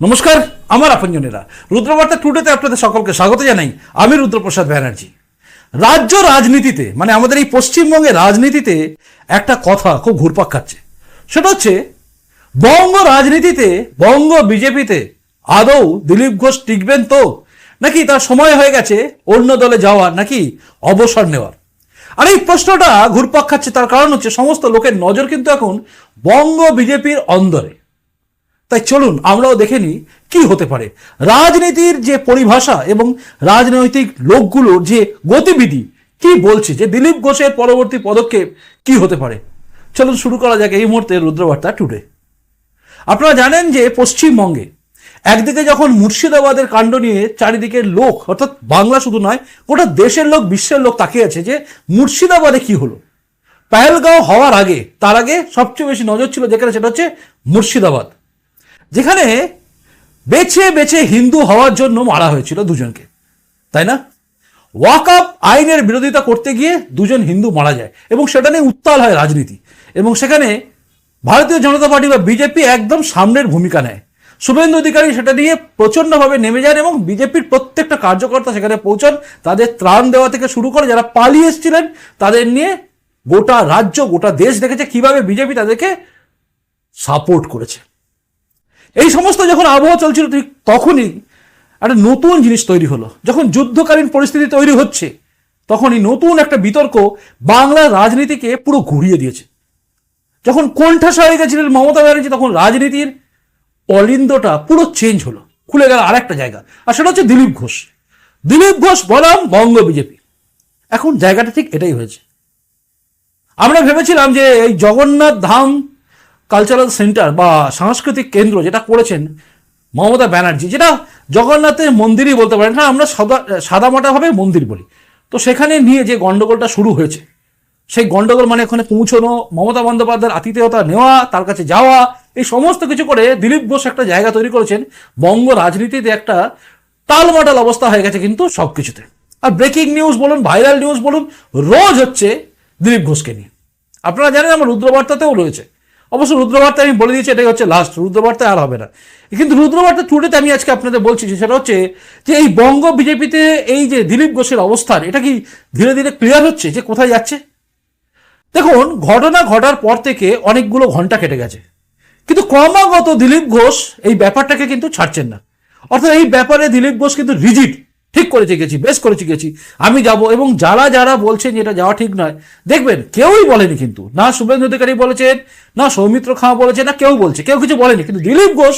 নমস্কার, আমার আপনজনেরা। রুদ্রবার্তা টুডেতে আপনাদের সকলকে স্বাগত জানাই। আমি রুদ্রপ্রসাদ ব্যানার্জি। রাজ্য রাজনীতিতে মানে আমাদের এই পশ্চিমবঙ্গের রাজনীতিতে একটা কথা খুব ঘুরপাক খাচ্ছে। সেটা হচ্ছে, বঙ্গ রাজনীতিতে, বঙ্গ বিজেপিতে আদৌ দিলীপ ঘোষ টিকবেন তো? নাকি তার সময় হয়ে গেছে, অন্য দলে যাওয়ার, নাকি অবসর নেওয়ার? আর এই প্রশ্নটা ঘুরপাক খাচ্ছে, তার কারণ হচ্ছে সমস্ত লোকের নজর কিন্তু এখন বঙ্গ বিজেপির অন্দরে। তাই চলুন আমরাও দেখে নিই কি হতে পারে। রাজনীতির যে পরিভাষা এবং রাজনৈতিক লোকগুলোর যে গতিবিধি, কি বলছে, যে দিলীপ ঘোষের পরবর্তী পদক্ষেপ কি হতে পারে। চলুন শুরু করা যাক এই মুহূর্তে রুদ্রবার্তা টুডে। আপনারা জানেন যে পশ্চিমবঙ্গে একদিকে যখন মুর্শিদাবাদের কাণ্ড নিয়ে চারিদিকের লোক, অর্থাৎ বাংলা শুধু নয়, গোটা দেশের লোক, বিশ্বের লোক তাকিয়ে আছে যে মুর্শিদাবাদে কি হলো। পেহেলগাঁও হওয়ার আগে, তার আগে সবচেয়ে বেশি নজর ছিল যেখানে, সেটা হচ্ছে মুর্শিদাবাদ। যেখানে বেছে বেছে হিন্দু হওয়ার জন্য মারা হয়েছিল দুজনকে, তাই না? ওয়াকআপ আইনের বিরোধিতা করতে গিয়ে দুজন হিন্দু মারা যায় এবং সেটা নিয়ে উত্তাল হয় রাজনীতি। এবং সেখানে ভারতীয় জনতা পার্টি বা বিজেপি একদম সামনের ভূমিকা নেয়। শুভেন্দু অধিকারী সেটা নিয়ে প্রচণ্ডভাবে নেমে যান এবং বিজেপির প্রত্যেকটা কার্যকর্তা সেখানে পৌঁছান, তাদের ত্রাণ দেওয়া থেকে শুরু করে যারা পালিয়ে এসেছিলেন, তাদের নিয়ে গোটা রাজ্য, গোটা দেশ দেখেছে কীভাবে বিজেপি তাদেরকে সাপোর্ট করেছে। এই সমস্ত যখন আবহাওয়া চলছিল, ঠিক তখনই একটা নতুন জিনিস তৈরি হলো। যখন যুদ্ধকালীন পরিস্থিতি তৈরি হচ্ছে, তখনই নতুন একটা বিতর্ক বাংলার রাজনীতিকে পুরো ঘুরিয়ে দিয়েছে। যখন কোণঠাসা হয়ে গেছিলেন মমতা ব্যানার্জি, তখন রাজনীতির অলিন্দটা পুরো চেঞ্জ হলো। খুলে গেল আরেকটা জায়গা, আর সেটা হচ্ছে দিলীপ ঘোষ। দিলীপ ঘোষ বনাম বঙ্গ বিজেপি। এখন জায়গাটা ঠিক এটাই হয়েছে। আমরা ভেবেছিলাম যে এই জগন্নাথ ধাম কালচারাল সেন্টার বা সাংস্কৃতিক কেন্দ্র যেটা করেছেন মমতা ব্যানার্জি, যেটা জগন্নাথের মন্দিরই বলতে পারেন। হ্যাঁ আমরা সাদা, সাদামাটাভাবে মন্দির বলি। তো সেখানে নিয়ে যে গন্ডগোলটা শুরু হয়েছে, সেই গন্ডগোল মানে ওখানে পৌঁছানো, মমতা বন্দ্যোপাধ্যায়ের আতিথেয়তা নেওয়া, তার কাছে যাওয়া, এই সমস্ত কিছু করে দিলীপ ঘোষ একটা জায়গা তৈরি করেছেন, বঙ্গ রাজনীতিতে একটা টালমাটাল অবস্থা হয়ে গেছে কিন্তু সব কিছুতে আর ব্রেকিং নিউজ বলুন ভাইরাল নিউজ বলুন, রোজ হচ্ছে দিলীপ ঘোষকে নিয়ে। আপনারা জানেন আমার রুদ্রবার্তাতেও রয়েছে। অবশ্য রুদ্রবার্তা আমি বলে দিয়েছি, এটাই হচ্ছে লাস্ট রুদ্রবার্তা আর হবে না। কিন্তু রুদ্রবার্তা টুডেতে আমি আজকে আপনাদের বলছি যে, সেটা হচ্ছে যে এই বঙ্গ বিজেপিতে এই যে দিলীপ ঘোষের অবস্থান, এটা কি ধীরে ধীরে ক্লিয়ার হচ্ছে যে কোথায় যাচ্ছে? দেখুন, ঘটনা ঘটার পর থেকে অনেকগুলো ঘণ্টা কেটে গেছে। কিন্তু ক্রমাগত দিলীপ ঘোষ এই ব্যাপারটাকে কিন্তু ছাড়ছেন না। অর্থাৎ এই ব্যাপারে দিলীপ ঘোষ কিন্তু রিজিট ঠিক করেছে গেছি, বেশ করেছি গেছি, আমি যাব। এবং যারা যারা বলছেন এটা যাওয়া ঠিক নয়, দেখবেন কেউই বলেনি কিন্তু। না শুভেন্দু অধিকারী বলেছেন, না সৌমিত্র খাঁ বলেছেন, না কেউ বলছে, কেউ কিছু বলেনি। কিন্তু দিলীপ ঘোষ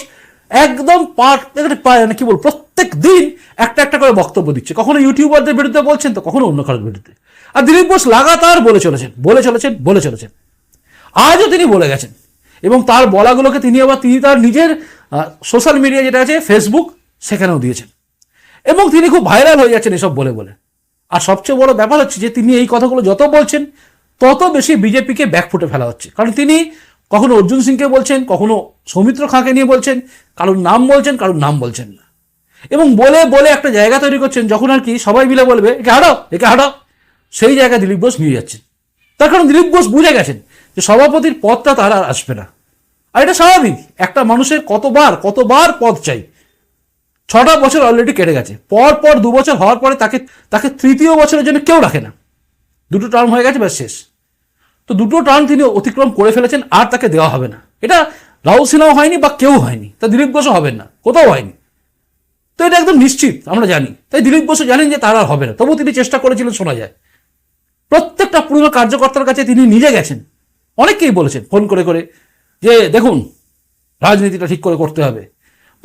একদম পার্ট মানে কি বল প্রত্যেক দিন একটা একটা করে বক্তব্য দিচ্ছে। কখনো ইউটিউবারদের বিরুদ্ধে বলছেন তো, কখনো অন্য কারোর বিরুদ্ধে। আর দিলীপ ঘোষ লাগাতার বলে চলেছেন বলে চলেছেন বলে চলেছেন। আজও তিনি বলে গেছেন। এবং তার বলাগুলোকে তিনি আবার, তিনি তার নিজের সোশ্যাল মিডিয়া যেটা আছে ফেসবুক সেখানেও দিয়েছেন। এবং তিনি খুব ভাইরাল হয়ে যাচ্ছেন এসব বলে বলে। আর সবচেয়ে বড় ব্যাপার হচ্ছে যে তিনি এই কথাগুলো যত বলছেন, তত বেশি বিজেপিকে ব্যাকফুটে ফেলা হচ্ছে। কারণ তিনি কখনো অর্জুন সিংকে বলছেন, কখনো সৌমিত্র খাঁকে নিয়ে বলছেন, কারোর নাম বলছেন, কারোর নাম বলছেন না। এবং বলে বলে একটা জায়গা তৈরি করছেন, যখন আর কি সবাই মিলে বলবে, একে হাঁটাও একে হাঁটাও সেই জায়গায় দিলীপ ঘোষ নিয়ে যাচ্ছেন। তার কারণ দিলীপ ঘোষ বুঝে গেছেন যে সভাপতির পদটা তার আর আসবে না। আর এটা স্বাভাবিক, একটা মানুষের কতবার কতবার পদ চাই ছটা বছর অলরেডি কেটে গেছে। পর পর দু বছর হওয়ার পরে তাকে তাকে তৃতীয় বছরের জন্য কেউ রাখে না। দুটো টার্ম হয়ে গেছে, ব্যাস শেষ। তো দুটো টার্ম তিনি অতিক্রম করে ফেলেছেন, আর তাকে দেওয়া হবে না। এটা রাহুল সিনহাও হয়নি বা কেউ হয়নি, তা দিলীপ ঘোষও হবেন না, কোথাও হয়নি। তো এটা একদম নিশ্চিত, আমরা জানি। তাই দিলীপ ঘোষও জানেন যে তার আর হবে না তবু তিনি চেষ্টা করেছিলেন, শোনা যায়। প্রত্যেকটা পুরনো কার্যকর্তার কাছে তিনি নিজে গেছেন। অনেককেই বলেছেন, ফোন করে করে, যে দেখুন, রাজনীতিটা ঠিক করে করতে হবে।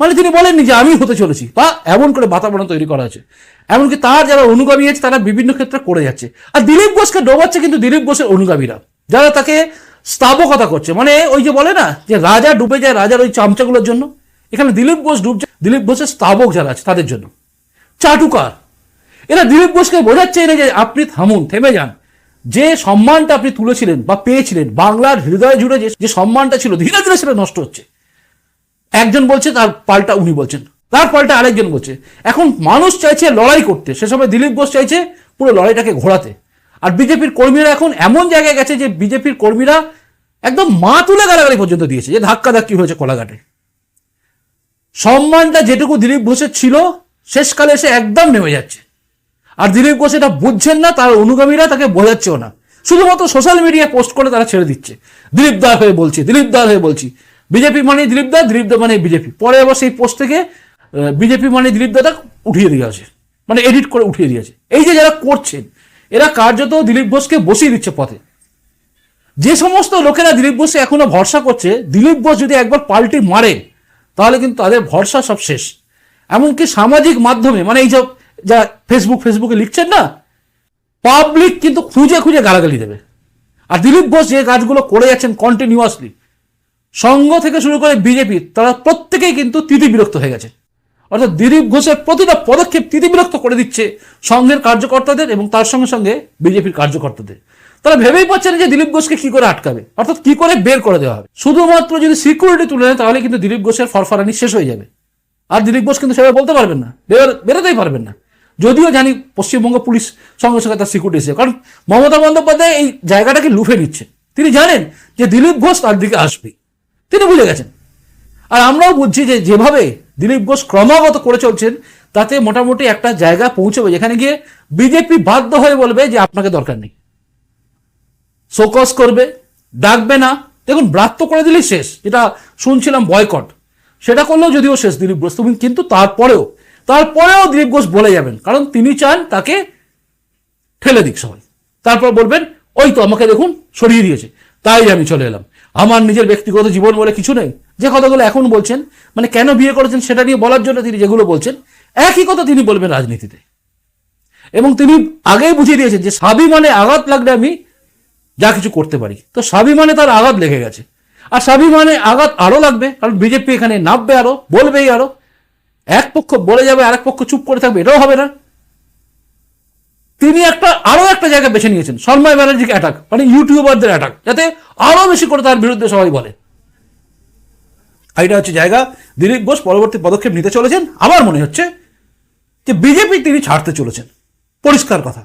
মানে তিনি বলেননি যে আমি হতে চলেছি। বা এমন করে বাতাবরণ তৈরি করা হয়েছে। এমনকি তার যারা অনুগামী আছে, তারা বিভিন্ন ক্ষেত্রে করে যাচ্ছে। আর দিলীপ ঘোষকে ডোবাচ্ছে কিন্তু দিলীপ ঘোষের অনুগামীরা। যারা তাকে স্থাবকতা করছে। মানে ওই যে বলে না, যে রাজা ডুবে যায় রাজার ওই চামচাগুলোর জন্য। এখানে দিলীপ ঘোষ ডুবছে দিলীপ ঘোষের স্থাবক যারা আছে, তাদের জন্য। চাটুকার। এরা দিলীপ ঘোষকে বোঝাচ্ছে না যে আপনি থামুন, থেমে যান। যে সম্মানটা আপনি তুলেছিলেন বা পেয়েছিলেন, বাংলার হৃদয় জুড়ে যে সম্মানটা ছিল, ধীরে ধীরে সেটা নষ্ট হচ্ছে। একজন বলছে, তার পাল্টা উনি বলছেন। তার পাল্টা আরেকজন বলছে, এখন মানুষ চাইছে লড়াই করতে। সে সময় দিলীপ ঘোষ চাইছে পুরো লড়াইটাকে ঘোরাতে। আর বিজেপির কর্মীরা এখন এমন জায়গায় গেছে যে বিজেপির কর্মীরা একদম মা তুলে গালাগালি পর্যন্ত দিয়েছে, যে ধাক্কা ধাক্কি হয়েছে কোলাঘাটে। সম্মানটা যেটুকু দিলীপ ঘোষের ছিল, শেষকালে এসে একদম নেমে যাচ্ছে। আর দিলীপ ঘোষ এটা বুঝছেন না, তার অনুগামীরা তাকে বোঝাচ্ছেও না। শুধুমাত্র সোশ্যাল মিডিয়ায় পোস্ট করে তারা ছেড়ে দিচ্ছে। দিলীপ দা হয়ে বলছি, দিলীপ দা হয়ে বলছি। বিজেপি মানে দিলীপ দা দিলীপ দা মানে বিজেপি। পরে আবার সেই পোস্ট থেকে বিজেপি মানে দিলীপ দাটা উঠিয়ে দিয়ে আছে মানে এডিট করে উঠিয়ে দিয়েছে। এই যে যারা করছেন, এরা কার্যত দিলীপ ঘোষকে বসিয়ে দিচ্ছে পথে। যে সমস্ত লোকেরা দিলীপ ঘোষে এখনও ভরসা করছে, দিলীপ ঘোষ যদি একবার পাল্টি মারে, তাহলে কিন্তু তাদের ভরসা সব শেষ। এমনকি সামাজিক মাধ্যমে মানে এই যে যা ফেসবুক ফেসবুকে লিখছেন না পাবলিক কিন্তু খুঁজে খুঁজে গালাগালি দেবে। আর দিলীপ ঘোষ যে কাজগুলো করে যাচ্ছেন কন্টিনিউয়াসলি সংঘ থেকে শুরু করে বিজেপি, তারা প্রত্যেকেই কিন্তু তিতি বিরক্ত হয়ে গেছে। অর্থাৎ দিলীপ ঘোষের প্রতিটা পদক্ষেপ তিতি বিরক্ত করে দিচ্ছে সংঘের কার্যকর্তাদের এবং তার সঙ্গে সঙ্গে বিজেপির কার্যকর্তাদের। তারা ভেবেই পাচ্ছে না যে দিলীপ ঘোষকে কি করে আটকাবে, অর্থাৎ কি করে বের করে দেওয়া হবে। শুধুমাত্র যদি সিকিউরিটি তুলে নেয়, তাহলে কিন্তু দিলীপ ঘোষের ফরফরানি শেষ হয়ে যাবে। আর দিলীপ ঘোষ কিন্তু সেভাবে বলতে পারবেন না, বের- বেরোতেই পারবেন না। যদিও জানি পশ্চিমবঙ্গ পুলিশ সঙ্গে সঙ্গে তার সিকিউরিটি এসে কারণ মমতা বন্দ্যোপাধ্যায় এই জায়গাটাকে লুফে নিচ্ছে। তিনি জানেন যে দিলীপ ঘোষ তার দিকে আসবে। তিনি বুঝে গেছেন। আর আমরাও বুঝছি যে যেভাবে দিলীপ ঘোষ ক্রমাগত করে চলছেন, তাতে মোটামুটি একটা জায়গা পৌঁছবে, যেখানে গিয়ে বিজেপি বাধ্য হয়ে বলবে যে আপনাকে দরকার নেই। শোকস করবে, ডাকবে না। দেখুন, ব্রাত্য করে দিলেই শেষ, যেটা শুনছিলাম বয়কট। সেটা করলেও যদিও শেষ দিলীপ ঘোষ, তুমি কিন্তু তারপরেও তারপরেও দিলীপ ঘোষ বলে যাবেন, কারণ তিনি চান তাকে ঠেলে দিক সবাই। তারপর বলবেন, ওই তো, আমাকে দেখুন, সরিয়ে দিয়েছে। তাই আমি চলে এলাম। আমার নিজের ব্যক্তিগত জীবন বলে কিছু নেই। যে কথাগুলো এখন বলছেন মানে কেন বিয়ে করেছেন সেটা নিয়ে বলার জন্য তিনি যেগুলো বলছেন, একই কথা তিনি বলবেন রাজনীতিতে। এবং তিনি আগেই বুঝিয়ে দিয়েছেন যে স্বাভিমানে আঘাত লাগলে আমি যা কিছু করতে পারি। তো স্বাভিমানে তার আঘাত লেগে গেছে। আর স্বাভিমানে আঘাত আরও লাগবে, কারণ বিজেপি এখানে নামবে আরও বলবেই আরও এক পক্ষ বলে যাবে, আরেক পক্ষ চুপ করে থাকবে, এটাও হবে না। তিনি একটা, আরও একটা জায়গা বেছে নিয়েছেন শর্মায় ব্যানার্জিকে অ্যাটাক মানে ইউটিউবারদের অ্যাটাক যাতে আরও বেশি করে তার বিরুদ্ধে সবাই বলে। এটা হচ্ছে জায়গা। দিলীপ ঘোষ পরবর্তী পদক্ষেপ নিতে চলেছেন। আমার মনে হচ্ছে যে বিজেপি তিনি ছাড়তে চলেছেন। পরিষ্কার কথা।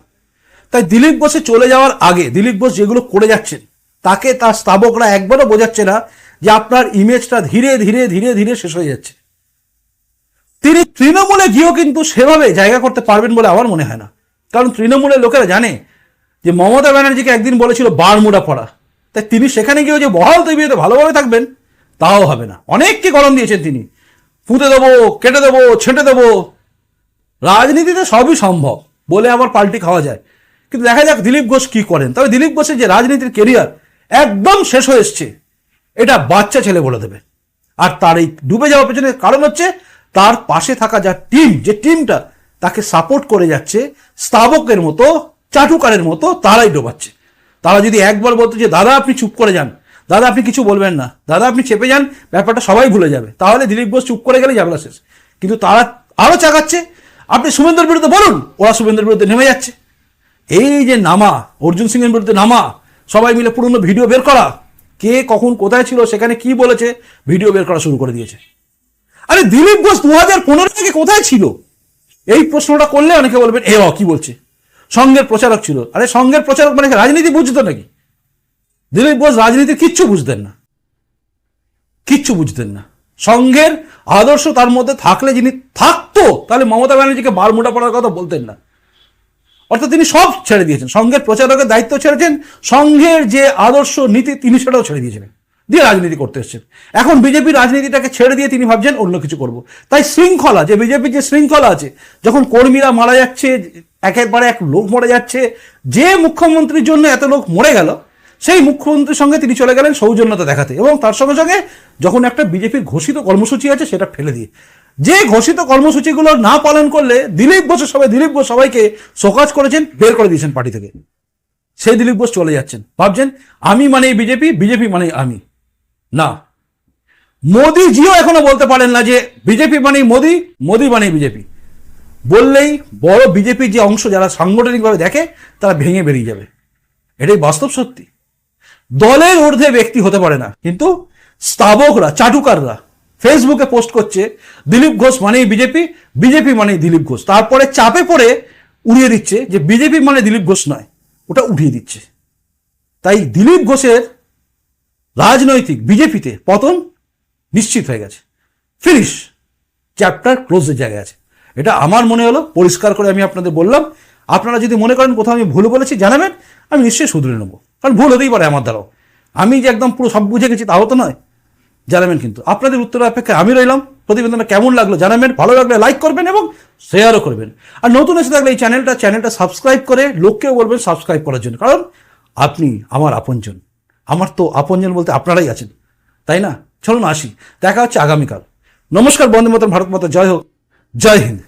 তাই দিলীপ ঘোষে চলে যাওয়ার আগে, দিলীপ ঘোষ যেগুলো করে যাচ্ছেন, তাকে তার স্থাবকরা একবারও বোঝাচ্ছে না যে আপনার ইমেজটা ধীরে ধীরে ধীরে ধীরে শেষ হয়ে যাচ্ছে। তিনি তৃণমূলে গিয়েও কিন্তু সেভাবে জায়গা করতে পারবেন বলে আমার মনে হয় না। কারণ তৃণমূলের লোকেরা জানে যে মমতা ব্যানার্জিকে একদিন বলেছিল বারমুডা পড়া। তাই তিনি সেখানে গিয়েও যে বহাল তৈরিতে ভালোভাবে থাকবেন, তাও হবে না। অনেককে গরম দিয়েছেন তিনি। পুঁতে দেবো, কেটে দেবো, ছেঁটে দেবো। রাজনীতিতে সবই সম্ভব, বলে আবার পাল্টি খাওয়া যায়। কিন্তু দেখা যাক দিলীপ ঘোষ কি করেন। তবে দিলীপ ঘোষের যে রাজনীতির কেরিয়ার একদম শেষ হয়ে এসছে, এটা বাচ্চা ছেলে বলে দেবে। আর তার এই ডুবে যাওয়ার পেছনে কারণ হচ্ছে তার পাশে থাকা যা টিম, যে টিমটা তাকে সাপোর্ট করে যাচ্ছে, স্তাবকের মতো, চাটুকারের মতো তারাই ডোবাচ্ছে। তারা যদি একবার বলতো যে, দাদা, আপনি চুপ করে যান। দাদা, আপনি কিছু বলবেন না। দাদা, আপনি চেপে যান, ব্যাপারটা সবাই ভুলে যাবে। তাহলে দিলীপ ঘোষ চুপ করে গেলে ঝামেলা শেষ। কিন্তু তারা আরও চাগাচ্ছে, আপনি শুভেন্দ্রের বিরুদ্ধে বলুন, ওরা শুভেন্দ্রের বিরুদ্ধে নেমে যাচ্ছে। এই যে নামা, অর্জুন সিং এর বিরুদ্ধে নামা, সবাই মিলে পুরনো ভিডিও বের করা। কে কখন কোথায় ছিল, সেখানে কি বলেছে, ভিডিও বের করা শুরু করে দিয়েছে। আরে দিলীপ ঘোষ দু হাজার পনেরো থেকে কোথায় ছিল? এই প্রশ্নটা করলে অনেকে বলবেন, এ কি বলছে? সঙ্গের প্রচারক ছিল। আরে সঙ্গের প্রচারক মানে রাজনীতি বুঝতো নাকি? দিলীপ বোস রাজনীতির কিচ্ছু বুঝতেন না। কিচ্ছু বুঝতেন না। সঙ্ঘের আদর্শ তার মধ্যে থাকলে যিনি থাকতো, তাহলে মমতা ব্যানার্জিকে বার মোটা পড়ার কথা বলতেন না। অর্থাৎ তিনি সব ছেড়ে দিয়েছেন। সংঘের প্রচারকের দায়িত্ব ছেড়েছেন সংঘের যে আদর্শ নীতি তিনি সেটাও ছেড়ে দিয়েছিলেন। দিয়ে রাজনীতি করতে এসেছেন। এখন বিজেপি রাজনীতিটাকে ছেড়ে দিয়ে তিনি ভাবছেন অন্য কিছু করব। তাই শৃঙ্খলা, যে বিজেপির যে শৃঙ্খলা আছে, যখন কর্মীরা মারা যাচ্ছে, একের পরে এক লোক মরে যাচ্ছে, যে মুখ্যমন্ত্রীর জন্য এত লোক মরে গেল, সেই মুখ্যমন্ত্রীর সঙ্গে তিনি চলে গেলেন সৌজন্যতা দেখাতে। এবং তার সঙ্গে সঙ্গে যখন একটা বিজেপির ঘোষিত কর্মসূচি আছে, সেটা ফেলে দিয়ে। যে ঘোষিত কর্মসূচিগুলো না পালন করলে দিলীপ ঘোষের সবাই, দিলীপ ঘোষ সবাইকে শোকাজ করেছেন, বের করে দিয়েছেন পার্টি থেকে। সেই দিলীপ ঘোষ চলে যাচ্ছেন। ভাবছেন, আমি মানে বিজেপি বিজেপি মানে আমি। না। মোদিজিও এখনও বলতে পারেন না যে বিজেপি মানেই মোদি মোদি মানেই বিজেপি। বললেই বড় বিজেপির যে অংশ যারা সাংগঠনিকভাবে দেখে, তারা ভেঙে বেরিয়ে যাবে। এটাই বাস্তব সত্যি। দলের ঊর্ধ্বে ব্যক্তি হতে পারে না, কিন্তু স্তাবকরা, চাটুকাররা ফেসবুকে পোস্ট করছে, দিলীপ ঘোষ মানেই বিজেপি বিজেপি মানেই দিলীপ ঘোষ। তারপরে চাপে পড়ে উড়িয়ে দিচ্ছে যে বিজেপি মানে দিলীপ ঘোষ নয়, ওটা উঠিয়ে দিচ্ছে। তাই দিলীপ ঘোষের রাজনৈতিক বিজেপিতে পতন নিশ্চিত হয়ে গেছে। ফিনিশ চ্যাপ্টার ক্লোজের জায়গায় আছে। এটা আমার মনে হলো, পরিষ্কার করে আমি আপনাদের বললাম। আপনারা যদি মনে করেন কোথাও আমি ভুল বলেছি, জানাবেন, আমি নিশ্চয়ই শুধরে নেব। কারণ ভুল হতেই পারে আমার দ্বারাও। আমি যে একদম পুরো সব বুঝে গেছি, তাও তো নয়। জানাবেন কিন্তু। আপনাদের উত্তরের অপেক্ষায় আমি রইলাম। প্রতিবেদনটা কেমন লাগল জানাবেন, ভালো লাগলে লাইক করবেন এবং শেয়ারও করবেন। আর নতুন এসে থাকলে এই চ্যানেলটা চ্যানেলটা সাবস্ক্রাইব করে লোককেও বলবেন সাবস্ক্রাইব করার জন্য। কারণ আপনি আমার আপনজন। আমার তো আপনজন বলতে আপনারাই আছেন। তাই না? চলুন আসি। দেখা হচ্ছে আগামীকাল। নমস্কার, বন্দে মতন ভারত মাতা, জয় হোক। জয় হিন্দ।